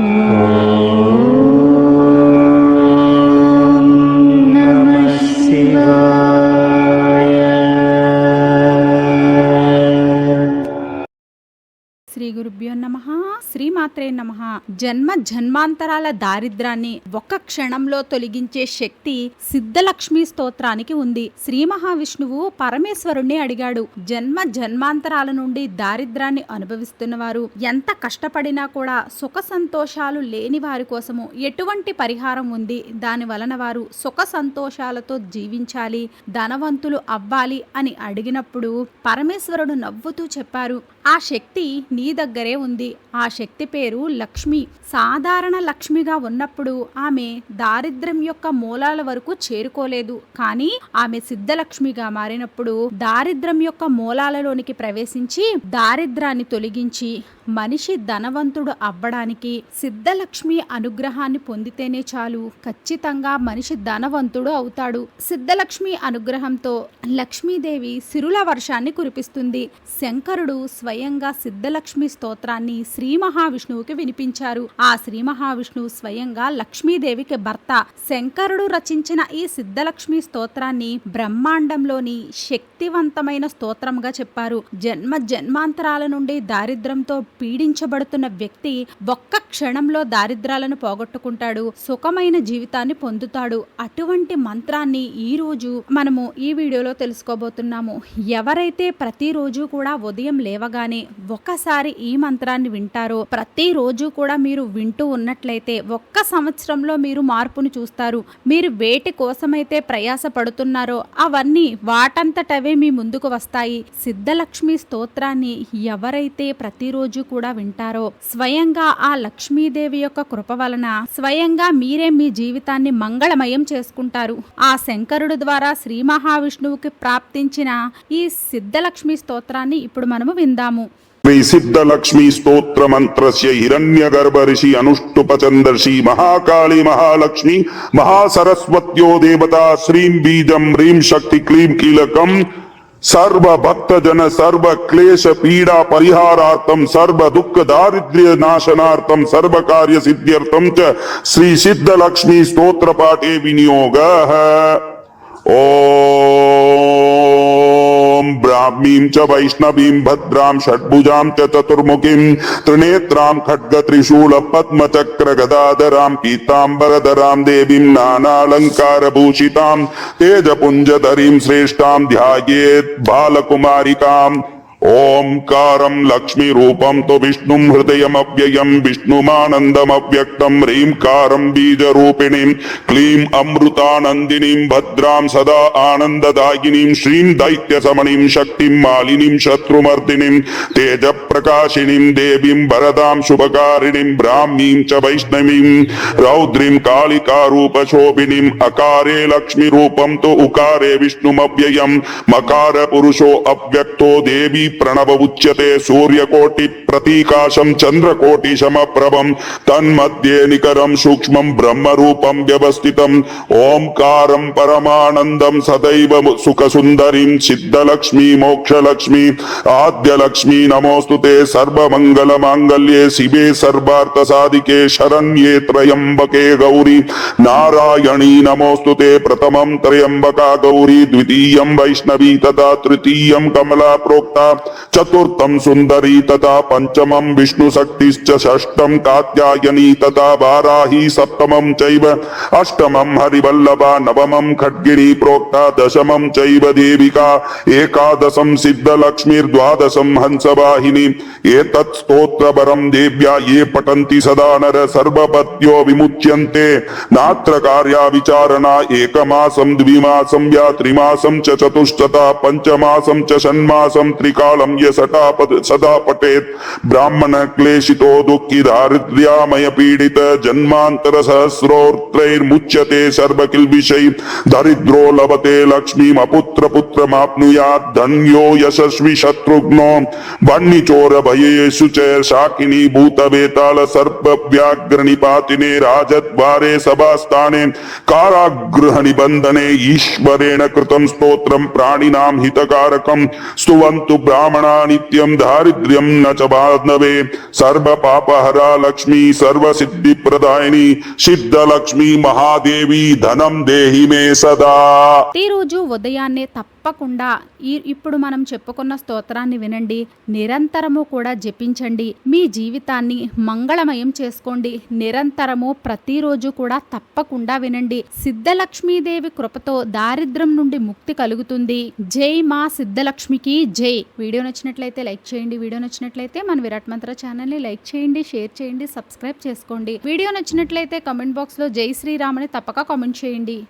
నమః శ్రీ నమ శ్రీమాత్రే నమ. జన్మ జన్మాంతరాల దారిద్రాన్ని ఒక్క క్షణంలో తొలగించే శక్తి సిద్ధలక్ష్మి స్తోత్రానికి ఉంది. శ్రీ మహావిష్ణువు పరమేశ్వరుణ్ణి అడిగాడు. జన్మ జన్మాంతరాల నుండి దారిద్రాన్ని అనుభవిస్తున్నవారు ఎంత కష్టపడినా కూడా సుఖ సంతోషాలు లేని వారి కోసము ఎటువంటి పరిహారం ఉంది. దాని వలన వారు సుఖ సంతోషాలతో జీవించాలి ధనవంతులు అవ్వాలి అని అడిగినప్పుడు పరమేశ్వరుడు నవ్వుతూ చెప్పారు. ఆ శక్తి నీ దగ్గరే ఉంది. ఆ శక్తి పేరు లక్ష్మి. సాధారణ లక్ష్మిగా ఉన్నప్పుడు ఆమె దారిద్ర్యం యొక్క మూలాల వరకు చేరుకోలేదు. కానీ ఆమె సిద్ధలక్ష్మిగా మారినప్పుడు దారిద్ర్యం యొక్క మూలాలలోనికి ప్రవేశించి దారిద్రాన్ని తొలగించి మనిషి ధనవంతుడు అవ్వడానికి సిద్ధలక్ష్మి అనుగ్రహాన్ని పొందితేనే చాలు. ఖచ్చితంగా మనిషి ధనవంతుడు అవుతాడు. సిద్ధలక్ష్మి అనుగ్రహంతో లక్ష్మీదేవి సిరుల వర్షాన్ని కురిపిస్తుంది. శంకరుడు స్వయంగా సిద్ధలక్ష్మి స్తోత్రాన్ని శ్రీ మహావిష్ణువుకి వినిపించారు. ఆ శ్రీ మహావిష్ణువు స్వయంగా లక్ష్మీదేవికి భర్త. శంకరుడు రచించిన ఈ సిద్ధలక్ష్మి స్తోత్రాన్ని బ్రహ్మాండంలోని శక్తివంతమైన స్తోత్రంగా చెప్పారు. జన్మ జన్మాంతరాల నుండి దారిద్రంతో పీడించబడుతున్న వ్యక్తి ఒక్క క్షణంలో దారిద్రాలను పోగొట్టుకుంటాడు సుఖమైన జీవితాన్ని పొందుతాడు. అటువంటి మంత్రాన్ని ఈ రోజు మనము ఈ వీడియోలో తెలుసుకోబోతున్నాము. ఎవరైతే ప్రతిరోజు కూడా ఉదయం లేవగానే ఒక్కసారి ఈ మంత్రాన్ని వింటారో ప్రతిరోజు కూడా మీరు వింటూ ఉన్నట్లయితే ఒక్క సంవత్సరంలో మీరు మార్పును చూస్తారు. మీరు వేటి కోసమైతే ప్రయాస పడుతున్నారో అవన్నీ వాటంతటవే మీ ముందుకు వస్తాయి. సిద్ధలక్ష్మి స్తోత్రాన్ని ఎవరైతే ప్రతిరోజు కూడా వింటారో. స్వయంగా ఆ లక్ష్మీదేవి యొక్క కృప వలన స్వయంగా మీరే మీ జీవితాన్ని మంగళమయం చేసుకుంటారు. ఆ శంకరుడు ద్వారా శ్రీ మహావిష్ణువుకి ప్రాప్తించిన ఈ సిద్ధలక్ష్మి స్తోత్రాన్ని ఇప్పుడు మనము విందాము. సిద్ధలక్ష్మీ స్తోత్ర మంత్రస్య హిరణ్య గర్భరిషి ఋషి అనుష్టుపచందర్షి మహాకాళి మహాలక్ష్మి మహాసరస్వత్యో దేవత శ్రీం బీజం హ్రీం శక్తి క్లీం కీలకం सर्व भक्त जन सर्व क्लेश पीड़ा परिहारार्थम सर्व दुख दारिद्र्य नाशनार्थम सर्व कार्य सिद्ध्यर्थम च श्री सिद्ध लक्ष्मी स्त्रोत्र पाठे विनियोग। ओ वाग्मीं च वैष्णवीं, भद्रां षड्भुजां च चतुर्मुखीं, त्रिनेत्रां खड्गत्रिशूलपद्मचक्रगदाधरां, पीताम्बरधरां देवीं नानालङ्कारभूषितां, तेजपुञ्जधरीं श्रेष्ठां ध्यायेत् बालकुमारिकाम्। ஓம்காரம் லக்ஷ்மி ரூபம் து விஷ்ணும் ஹிருதயம் அவ்வயம் விஷ்ணுமானந்தம் அவ்வக்தம் ஹ்ரீம் காரம் பீஜரூபிணிம் க்ளீம் அம்ருதானந்தினிம் பத்ராம் சதா ஆனந்ததாயினிம் ஸ்ரீம் தைத்திய சமணிம் சக்திம் மாலினிம் சத்ருமர்தினிம் தேஜ பிரகாஷினிம் தேவிம் பரதாம் சுபகாரிணிம் பிராமீம் ச வைஷ்ணவீம் ரௌத்ரிம் காளிகா ரூபசோபினிம் அகாரே லக்ஷ்மி ரூபம் து உகாரே விஷ்ணுமவ்வயம் மகார புருஷோ அவ்வக்தோ தேவி ప్రణవ ఉచ్యతే సూర్యకోటి ప్రతీకాశం చంద్రకోటి శమప్రభం తన్మధ్యే నికరం సూక్ష్మం బ్రహ్మరూపం వ్యవస్థితం ఓంకారం పరమానందం సదైవ సుఖ సిద్ధలక్ష్మి మోక్షలక్ష్మి ఆద్యలక్ష్మి నమోస్తు నమోస్తుతే సర్వమంగళ మాంగళ్యే శివే సర్వార్థ సాధికే శరణ్యే త్రయంబకే గౌరీ నారాయణీ నమోస్తుతే ప్రథమం త్రయంబకా గౌరీ ద్వితీయం వైష్ణవీ తథా తృతీయం కమలా ప్రోక్తా చతుర్థం సుందరీ తథా పంచమం విష్ణు శక్తిశ్చ షష్టం కాత్యాయనీ తథా వారాహి సప్తమం చైవ అష్టమం హరివల్లభ నవమం ఖడ్గిరి ప్రోక్త దశమం చైవ దేవికా ఏకాదశం సిద్ధలక్ష్మీర్ద్వాదశం హంసవాహిని ఏతత్ స్తోత్రవరం దేవ్యా ఏ పఠంతి సదా నర సర్వపత్యో విముచ్యంతే నాత్ర కార్యా విచారణ ఏకమాసం ద్విమాసం యా త్రిమాసం చ చతుష్టత పంచమాసం చ షణ్మాసం త్రికా कालम ये सटा पद सदा पटे ब्राह्मण क्लेशितो दुखी दारिद्र्यामय पीड़ित। जन्मांतर सहस्रोत्रैर्मुच्यते सर्व किल्बिषै दरिद्रो लभते लक्ष्मीम, अपुत्र पुत्रमाप्नुयात्। धन्यो यशस्वी शत्रुघ्नो। वह्निचोर भयेषु च शाकिनी भूतवेताल सर्प व्याघ्रनिपातिने राजद्वारे सभास्थाने। कारागृहनिबन्धने ईश्वरेण कृतं स्तोत्रं प्राणिनां हितकारकम। स्तुवन्तु ब्रा బ్రాహ్మణా నిత్యం దారిద్ర్యం న చ బాధవే సర్వ పాపహరా లక్ష్మీ సర్వ సిద్ధి ప్రదాయిని సిద్ధ లక్ష్మీ మహాదేవి ధనం దేహి మే సదా ప్రతిరోజు ఉదయాన్నే తప్పకుండా. ఈ ఇప్పుడు మనం చెప్పుకున్న స్తోత్రాన్ని వినండి. నిరంతరము కూడా జపించండి. మీ జీవితాన్ని మంగళమయం చేసుకోండి. నిరంతరము ప్రతిరోజు కూడా తప్పకుండా వినండి. సిద్ధలక్ష్మీదేవి కృపతో దారిద్రం నుండి ముక్తి కలుగుతుంది. జై మా సిద్ధలక్ష్మికి జై. వీడియో నచ్చినట్లయితే లైక్ చేయండి. వీడియో నచ్చినట్లయితే మన విరాట్ మంత్ర ఛానల్ని లైక్ చేయండి షేర్ చేయండి సబ్స్క్రైబ్ చేసుకోండి. వీడియో నచ్చినట్లయితే కమెంట్ బాక్స్లో జై శ్రీరామ్ అని తప్పక కామెంట్ చేయండి.